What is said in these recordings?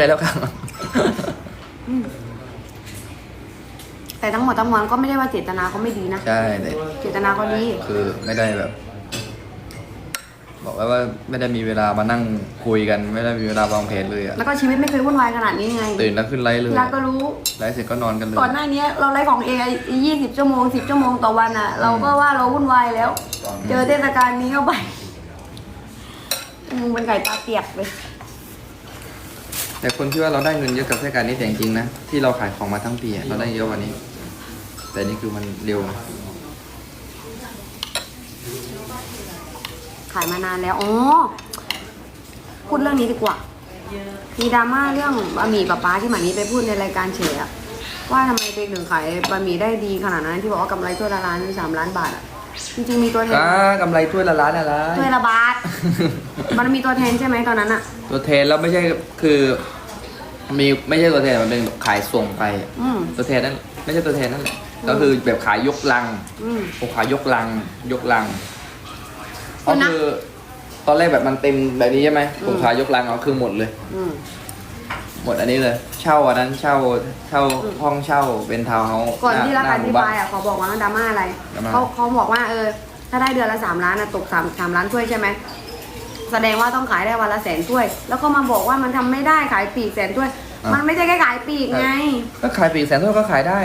ได้แล้วครับแต่ทั้งหมดทั้งมวลก็ไม่ได้ว่าเจตนาเขาไม่ดีนะ ใช่แต่เจตนาเขาดี คือไม่ได้แบบ บอกไว้ว่าไม่ได้มีเวลามานั่งคุยกัน ไม่ได้มีเวลาวางแผนเลยอะแล้วก็ชีวิตไม่เคยวุ่นวายขนาดนี้ไงตื่นแล้วขึ้นไลฟ์เลยรักก็รู้ ไลฟ์เสร็จก็นอนกันเลยก่อนหน้านี้เราไลฟ์ของเอยี่สิบชั่วโมงสิบชั่วโมงต่อวันอะเราก็ว่าเราวุ่นวายแล้ว เจอเทศกาลนี้เข้าไปมึงเป็นไก่ตาเปียกเลย แต่คนที่ว่าเราได้เงินเยอะกับเทศกาลนี้แต่จริงๆนะที่เราขายของมาทั้งปีอะเราได้เยอะกว่านี้ แต่นี่คือมันเร็วขายมานานแล้วอ๋อพูดเรื่องนี้ดีกว่า มีดราม่าเรื่องบะหมี่กับป้าที่หมานี้ไปพูดในรายการเฉยอะว่าทำไมตัวเองถึงขายบะหมี่ได้ดีขนาดนั้นที่บอกว่ากำไรถ้วยละล้านสามล้านบาทอะ จริงๆมีตัวแทนอ่ากำไรถ้วยละล้านอะไรถ้วยละบาท มันมีตัวแทนใช่ไหมตอนนั้นอะตัวแทนแล้วไม่ใช่คือมีไม่ใช่ตัวแทนมันเป็นขายส่งไป อืม ตัวแทนนั้นไม่ใช่ตัวแทนนั่นแหละก็คือแบบขายยกลังอืมผมขายยกลัง ยกลังคุก็ณนะ คือตอนแรกแบบมันเต็มแบบนี้ใช่ไหมอืมผมขายยกลังเอาคือหมดเลย อืม หมดอันนี้เลย เช่าอันนั้นเช่าเช่าอืมห้องเช่าเป็นทาวน์เฮาส์ก่อนที่รักหการหอมู่ธิบายอะขอบอกว่าดราม่าอะไรดราม่า เขาเขาบอกว่าเออ ถ้าได้เดือนละสามล้านอะตกสามสามล้านถ้วยใช่ไหมแสดงว่าต้องขายได้วันละแสนถ้วย แล้วก็มาบอกว่ามันทำไม่ได้ขายปลีกแสนถ้วยมันไม่ใช่แค่ขายปลีกไง ก็ขายปีกแสนถ้วยก็ขายได้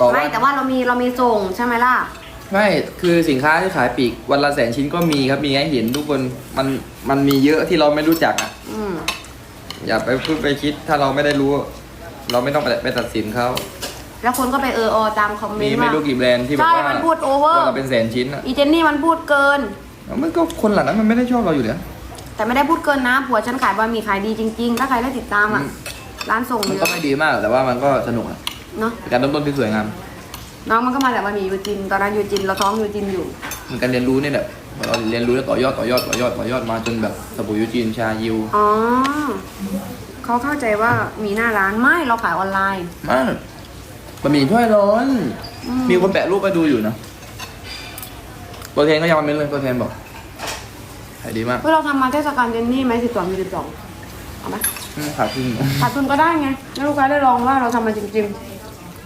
ต่อวัไม่นแต่ว่าเรามีเรามีส่งใช่ไหมล่ะ ไม่คือสินค้าที่ขายปีกวันละแสนชิ้นก็มีครับมีให้เห็นทุกคนมันมันมีเยอะที่เราไม่รู้จักอะ อืม อย่าไปพูดไปคิดถ้าเราไม่ได้รู้ เราไม่ต้องไปไปตัดสินเขา แล้วคนก็ไปเอออตามคอมเมมีนต์ไม่ว่า รู้กี่แบรนด์ที่แบบใช่ว่ามันพูด over วันละเป็นแสนชิ้นอะอีเจนนี่มันพูดเกิน มันก็คนเหล่านั้นมันไม่ได้ชอบเราอยู่แล้ว แต่ไม่ได้พูดเกินนะผัวฉันขายบะหมี่ขายดีจริง ๆ ถ้าใครได้ติดตามอะ อืม ร้านส่งมันเยก็อะไม่ดีมากหรอกแต่ว่ามันก็สนุกอะเนาะเป็นการเริ่มต้นที่สวยงามน้องมันก็มาจากบะหมี่ยูจิน ตอนนั้นยูจินเราท้องยูจินอยู่ เหมือนการเรียนรู้เนี่ยแหละ เราเรียนรู้แล้วต่อยอดต่อยอดต่อยอดต่อยอดมาจนแบบสบู่ยูจีนชายิวอ๋อเขาเข้าใจว่ามีหน้าร้านไม่เราขายออนไลน์มากบะหมี่ถ้วยร้อนอืมีคนแปะรูปมาดูอยู่นะตัวแทนก็ยังมาเม้นเลยตัวแทนบอกขายดีมากเพื่อเราทำมาเทศกาลเจนนี่ไหมสิบสองสิบสองเอาไหมอืมขาดทุนขาดทุนก็ได้ไงแล้วลูกค้าได้ลองว่าเราทำมาจริง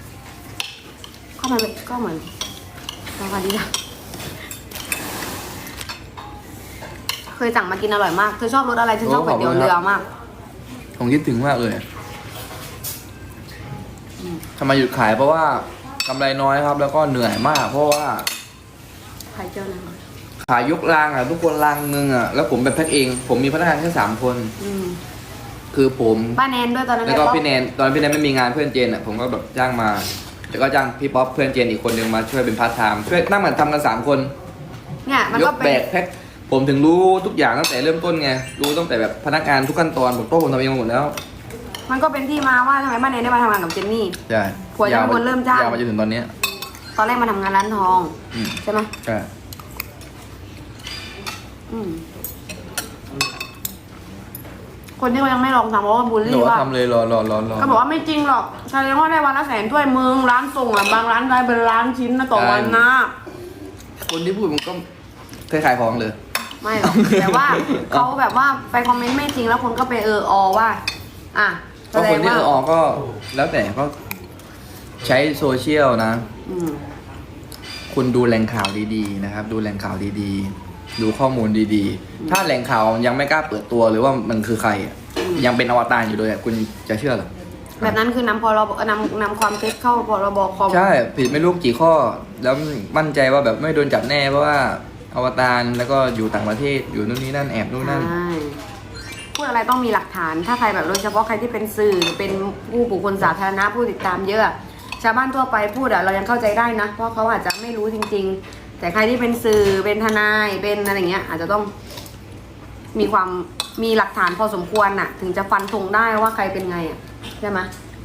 ๆเข้ามาเลยก็เหมือนราคาดีนะเค ยสั่งมากินอร่อยมาก เธอชอบรสอะไรฉันชอบก๋วยเตี๋ยวเรือมาก ผมคิดถึงมากเลยอืมทำไมหยุดขายเพราะว่ากำไรน้อยครับ แล้วก็เหนื่อยมาก เพราะว่าใครเจอนะขายยกรางอะทุกคนรางนึงอะแล้วผมเป็นแพ็คเอง ผมมีพนักงานแค่สามคนอืมคือผมป้าแนนด้วยตอนนั้นแล้วก็ป๊อปพี่แนนตอนนนพี่แนนไม่มีงานเพื่อนเจนอะผมก็แบบจ้างมา แล้วก็จ้างพี่ป๊อปเพื่อนเจนอีกคนนึงมาช่วยเป็นพาร์ทไทม์ช่วยนั่งเหมือนทำกันสามคนเนี่ยมันยก็กเป็แบนกแพ็ค ผมถึงรู้ทุกอย่างตั้งแต่เริ่มต้นไง รู้ตั้งแต่แบบพนักงานทุกขั้นตอนผมโต๊ะผมทำเองหมดแล้ว มันก็เป็นที่มาว่าทำไมป้าแนนได้มาทำงานกับเจนนี่ ใช่ผัวจะเป็นคนเริ่มจ้าง ยาวมาจนถึงตอนเนี้ย ตอนแรกมาทำงานร้านทอง อืมใช่ไหมใช่อืมคนที่เขายังไม่ลองทำเพราะว่าบูลหนูลี่ว่าว่าทำเลยรอรอรอรอก็บอกว่าไม่จริงหรอกแสดงว่าได้วันละแสนถ้วยมึงร้านส่งอะบางร้านได้เป็นล้านชิ้นนะต่อวันนะคนที่พูดมันก็เคยขายของเลย ไม่หรอกแต่ว่าเขาแบบว่าไปคอมเมนต์ไม่จริงแล้วคนก็ไปเอออว่า อะเพแสราะดคนงที่ว่าเออออกก็แล้วแต่ก็ใช้โซเชียลนะ อืมคุณดูแหล่งข่าวดีๆนะครับ ดูแหล่งข่าวดีๆ ดูข้อมูลดีๆ ถ้าแหล่งข่าวยังไม่กล้าเปิดตัวหรือว่ามันคือใครอะยังเป็นอวตารอยู่เลยอะคุณจะเชื่อเหรอ แบบนั้นคือนำพรบนำนำความเท็จเข้าพรบคอมใช่ผิดไม่รู้กี่ข้อ แล้วมั่นใจว่าแบบไม่โดนจับแน่เพราะว่า อวตารแล้วก็อยู่ต่างประเทศอยู่นู่นนี่นั่นแอบนู่นนั่น ใช่พูดอะไรต้องมีหลักฐาน ถ้าใครแบบโดยเฉพาะใครที่เป็นสื่อเป็นผู้บุคคลสาธารณะผู้ติดตามเยอะ ชาวบ้านทั่วไปพูดอะเรายังเข้าใจได้นะ เพราะเขาอาจจะไม่รู้จริง ๆ แต่ใครที่เป็นสื่อเป็นทนายเป็นอะไรเงี้ย อาจจะต้อง มีความมีหลักฐานพอสมควรน่ะ ถึงจะฟันธงได้ว่าใครเป็นไงอะใช่ไหม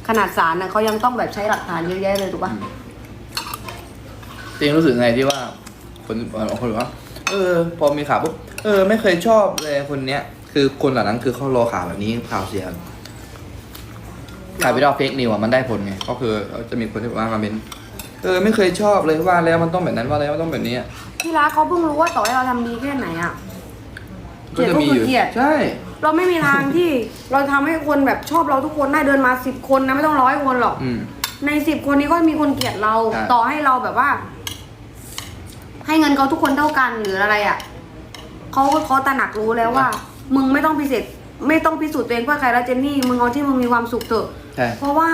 ขนาดศาลน่ะเขายังต้องแบบใช้หลักฐานเยอะแยะเลยถูกปะจริงรู้สึกไงที่ว่า คนบางคนบอกว่า เออ พอมีข่าวปุ๊บเออ ไม่เคยชอบเลยคนเนี้ย คือคนเหล่านั้นคือเขารอข่าวแบบนี้ข่าวเสียข่าวไปดอกเฟกนิวอะมันได้ผลไงก็คือจะมีคนที่บอกว่ามาเป็นเออไม่เคยชอบเลยว่าแล้วมันต้องแบบนั้นว่าแล้วมันต้องแบบนี้อะที่รักเขาเพิ่งรู้ว่าต่อให้เราทำดีแค่ไหนอะก็จะมีอยู่เกลียดก็คือเกลียด ใช่ เราไม่มีทางที่ เราทำให้คนแบบชอบเราทุกคนได้เดินมาสิบคนนะไม่ต้องร้อยคนหรอก อืม ในสิบคนนี้ก็มีคนเกลียดเรา ใช่ ต่อให้เราแบบว่า ให้เงินเขาทุกคนเท่ากันหรืออะไรอะ่ะเขาก็เขาตระหนักรู้แล้วว่า มึงไม่ต้องพิเศษ ไม่ต้องพิสูจน์ตัวเองเพื่อใครแล้วเจนนี่มึงเอาที่มึงมีความสุขเถอะใช่เพราะว่า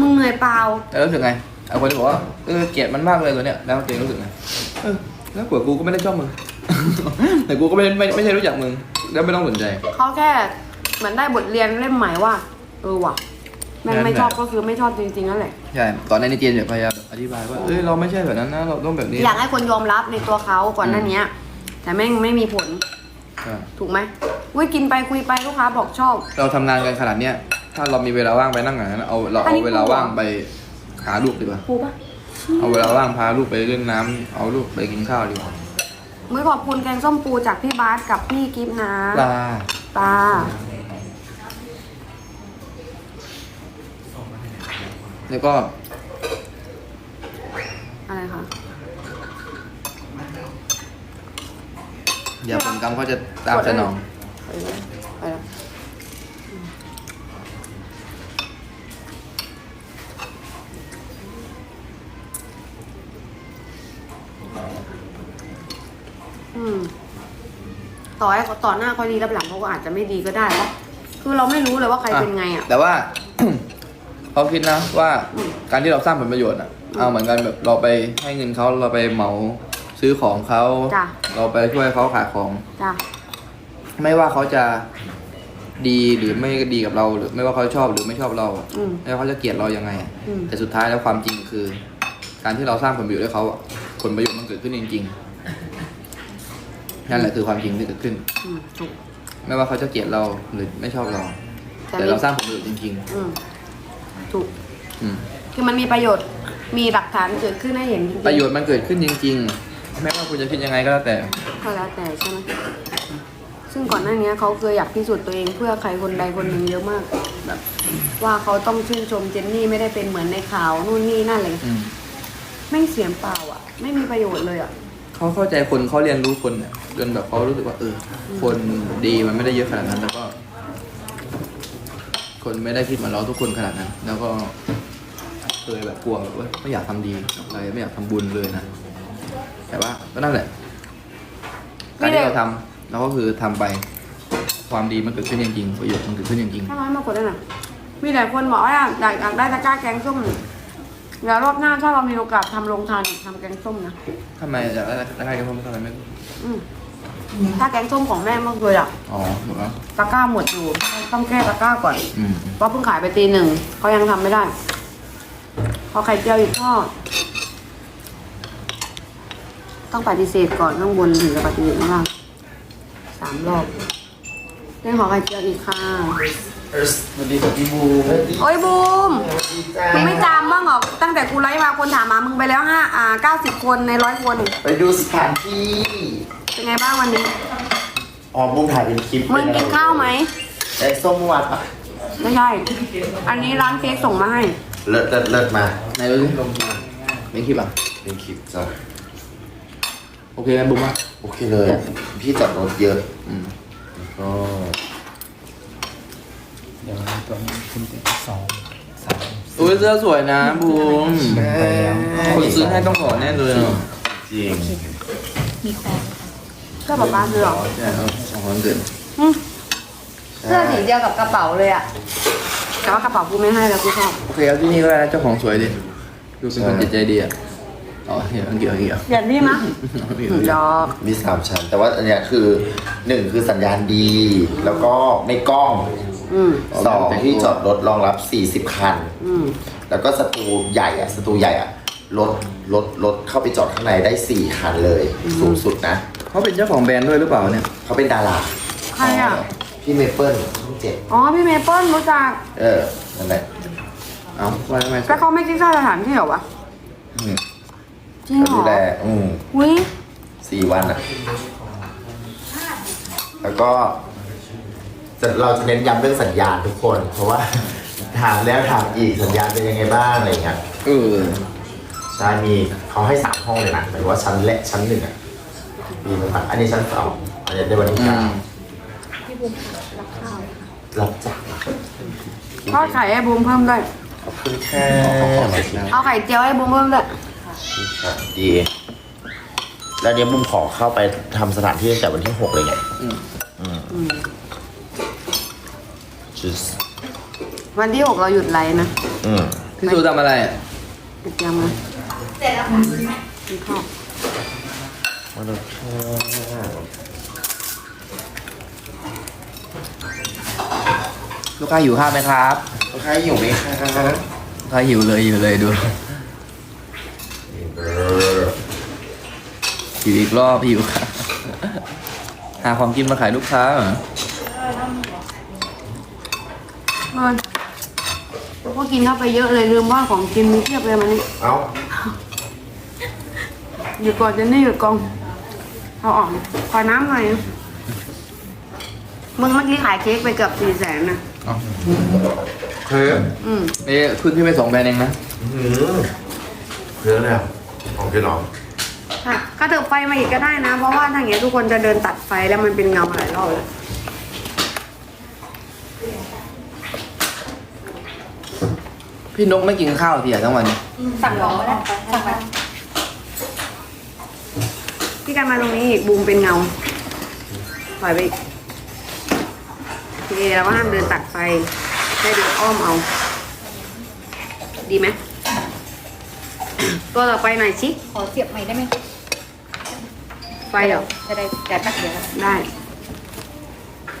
มึงเหนื่อยเปล่าแล้วรู้สึกไงเอาคนที่บอกว่าเออเกลียดมันมากเลยตัวเนี้ยแล้วตัวเองรู้สึกไงเออแล้วกว่ากูก็ไม่ได้ชอบมึง แต่กูก็ไม่ไม่ไม่ใช่รู้จักมึงแล้วไม่ต้องสนใจเขาแค่เหมือนได้บทเรียนเล่มใหม่ว่าเออว่ะ แม่งไม่ชอบก็คือไม่ชอบจริงๆนั่นแหละ ใช่ก่อนในนี้เจนเนี่ยพยายามอธิบายว่าเอ้ยเราไม่ใช่แบบนั้นนะเราต้องแบบนี้ อยากให้คนยอมรับในตัวเขาก่อนหน้านี้แต่แม่งไม่มีผลใช่ถูกไหมอุ้ยกินไปคุยไปลูกค้าบอกชอบ เราทำงานกันขนาดเนี้ยถ้าเรามีเวลาว่างไปนั่งอย่างนั้นเอาเราอันเอานี้เวลากูเหรอว่างไปหาลูกดีกว่าครูปะเอาเวลาว่างพาลูกไปเล่นน้ำเอาลูกไปกินข้าวดีกว่ามือขอบคุณแกงส้มปูจากพี่บาสกับพี่กิฟต์นะปลาปลา แล้วก็ อะไรคะเดี๋ยวผลกรรมเขาจะตามสนอง ไปเลยไปแล้วอืมต่อให้เขาต่อหน้าเขาดีรับหลังเขาก็อาจจะไม่ดีก็ได้เพราะคือเราไม่รู้เลยว่าใครเป็นไงอะ แต่ว่า เขาคิดนะว่าอืมการที่เราสร้างผลประโยชน์อะเอาเหมือนกันแบบเราไปให้เงินเขาเราไปเหมาซื้อของเขาจ้ะ เราไปช่วยเขาขายของ จ้ะ ไม่ว่าเขาจะดีหรือไม่ดีกับเราหรือไม่ว่าเขาชอบหรือไม่ชอบเราอะอืมไม่ว่าเขาจะเกลียดเรายังไงอะอืม แต่สุดท้ายแล้วความจริงคือ การที่เราสร้างผลประโยชน์ให้เขาอะผลประโยชน์มันเกิดขึ้นจริงๆนั่นแหละคือความจริงที่เกิดขึ้น อืมถูก ไม่ว่าเขาจะเกลียดเราหรือไม่ชอบเรา แต่แต่นี่เราสร้างผลประโยชน์จริง อืม ถูกๆอืมคือมันมีประโยชน์ มีหลักฐานเกิดขึ้นให้เห็นจริงๆประโยชน์มันเกิดขึ้นจริงๆไม่ว่าคุณจะคิดยังไงก็แล้วแต่ ก็แล้วแต่ใช่ไหมซึ่งก่อนหน้านี้เขาเคยอยากพิสูจน์ตัวเองเพื่อใครคนใดคนหนึ่งเยอะมากแบบว่าเขาต้องชื่นชมเจนนี่ไม่ได้เป็นเหมือนในข่าวนู่นนี่นั่นเลยอืมไม่งเสียงเปล่าอะ ไม่มีประโยชน์เลยอะ เขาเข้าใจคนเขาเรียนรู้คนเนี่ยจนแบบเขารู้สึกว่าเออ คนดีมันไม่ได้เยอะขนาดนั้น แล้วก็ คนไม่ได้คิดเหมือนเราทุกคนขนาดนั้น แล้วก็เคยแบบกลัวแบบว่าไม่อยากทำดีกับใครไม่อยากทำบุญเลยนะ แต่ว่าก็นั่นแหละ การที่เราทำเราก็คือทำไปความดีมันเกิดขึ้นจริงๆประโยชน์มันเกิดขึ้นจริงถ้าร้อยมากกว่านั้นอะมีหลายคนบอกว่าอยากอยากได้ตะกร้าแกงส้มเดี๋ยวรอบหน้าถ้าเรามีโอกาสทำโรงทานอีกทำแกงส้มนะๆทำไมอยากได้ได้กันเพราะทำไมไม่อืม ถ้าแกงส้มของแม่เมื่อคืนอะอ๋อถูกไหมตะกร้าหมดอยู่ ต้องแก้ตะกร้าก่อน อืมเพราะเพิ่งขายไปตีหนึ่งเขายังทำไม่ได้พอไข่เจียวอีกทอดต้องปฏิเสธก่อนข้างบนถึงจะปฏิเสธข้างล่างสามรอบเรื่องขอไข่เจียวอีกค่ะสวัสดีครับพี่บูโอ้ยบูมมึงไม่จำบ้างเหรอตั้งแต่กูไลฟ์มาคนถามมามึงไปแล้วห้าอ่าเก้าสิบคนในร้อยคน ไปดูสถานที่ เป็นไงบ้างวันนี้อ๋อบูมถ่ายเป็นคลิปมึงกินข้าวไหมไอ้ส้มเมื่อวานปะไม่ใช่ อันนี้ร้านเค้กส่งมาให้ เลิศเลิศเลิศมาไหนดูสิเป็นคลิปอะเป็นคลิปจ้ะโอเคไหมบุ๊มอะโอเคเลย พี่จอดรถเยอะอืมก็เดี๋ยวตัวนี้ขึ้นเป็นสองสามอุ้ยเสื้อสวยนะบูมแม่คนซื้อให้ต้องขอแน่เลยอะจริง เสื้อป๊าป๊าซื้อเหรอใช่เอาของคนเกินอืมเสื้อสีเดียวกับกระเป๋าเลยอะแต่ว่ากระเป๋ากูไม่ให้แล้วกูชอบโอเคเอาที่นี่ก็ได้นะเจ้าของสวยดิดูเป็นคนจิตใจดีอะอ๋อเกี่ยวเกี่ยวเกี่ยวเปลี่ยนพี่มั้ยเกี่ยวยอกมีสามชั้น แต่ว่าอันเนี้ยคือหนึ่งคือสัญญาณดี แล้วก็ในกล้องอืมสองที่จอดรถรองรับ40คันอืมแล้วก็สตูใหญ่อะสตูใหญ่อะรถรถรถเข้าไปจอดข้างในได้4คันเลย สูงสุดนะ เขาเป็นเจ้าของแบรนด์ด้วยหรือเปล่าเนี่ยเขาเป็นดาราใครอะพี่เมเปิลช่องเจ็ดอ๋อ พี่เมเปิ้ลรู้จัก เออนั่นแหละเอาว่าทำไมแต่เขาไม่คิดค่าสถานที่เหรอวะอืมจริงก็เหรดูอแลอืมอุ้ยสี่วันอะแล้วก็จะเราจะเน้นย้ำเรื่องสัญญาณทุกคน เพราะว่า ถามแล้วถามอีกสัญญาณเป็นยังไงบ้างอะไรอย่างเงี้ย เออ ใช่มีเขาให้สามห้องเลยนะหมายถึงว่าชั้นและชั้นหนึ่งอะ มีมันอันนี้ชั้นสองอันนี้ได้วันที่อืเก้ามพี่บุ๋มรักข้าวรับจักรทอดไข่ให้บูมเพิ่มด้วย ขอบคุณค่ะมาชิมเอาไข่เจียวให้บูมเพิ่มด้วยค่ะดีแล้วเนี้ยบุ้มขอเข้าไปทำสถานที่ตั้งแต่วันที่หกเลยไงอืมอืมอืมจุสวันที่หกเราหยุดไลฟ์นะอืม พี่สูทำอะไรอะหยุดยังนะเสร็จแล้วกินข้าว มาดูค่ะลูกค้าหิวข้าวไหมครับลูกค้าอยู่ไหมคะลูกค้าหิวเลยหิวเลยดูเออหิวอีกรอบหิวค่ะหาความกินมาขายลูกค้าเหรอเงินก็กินเข้าไปเยอะเลยลืมว่าของกินมีเทียบเลยมันนี่เอ้าหยุดก่อนจะนี่หยุดกอง เอาออกดิขอน้ำหน่อยนะมึงเมื่อกี้ขายเค้กไปเกือบสี่แสนนะเอาเฮ้ยอืมนี่ขึ้นที่ไปสองแบรนด์เองนะหืมเพื่อนเลยอะของพี่น้องค่ะก็เติมไฟมาอีกก็ได้นะ เพราะว่าทางเนี้ยทุกคนจะเดินตัดไฟแล้วมันเป็นเงาหลายรอบเลยพี่นกไม่กินข้าวทีอะทั้งวัน สั่งของก็ได้สั่งไปพี่ การมาตรงนี้อีกบูมเป็นเงาถอยไปอีกโอเคเราก็ห้ามเดินตัดไฟให้เดินอ้อมเอา ดีไหมตัวต่อไปหน่อยชิขอเสียบใหม่ได้ไหมไฟเหรอจะได้จะตักเดียวได้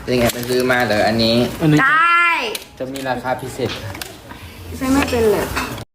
เป็นไงไปซื้อมาเหรออันนี้ อันนี้ได้ จะมีราคาพิเศษใช้ไม่เป็นเลยอ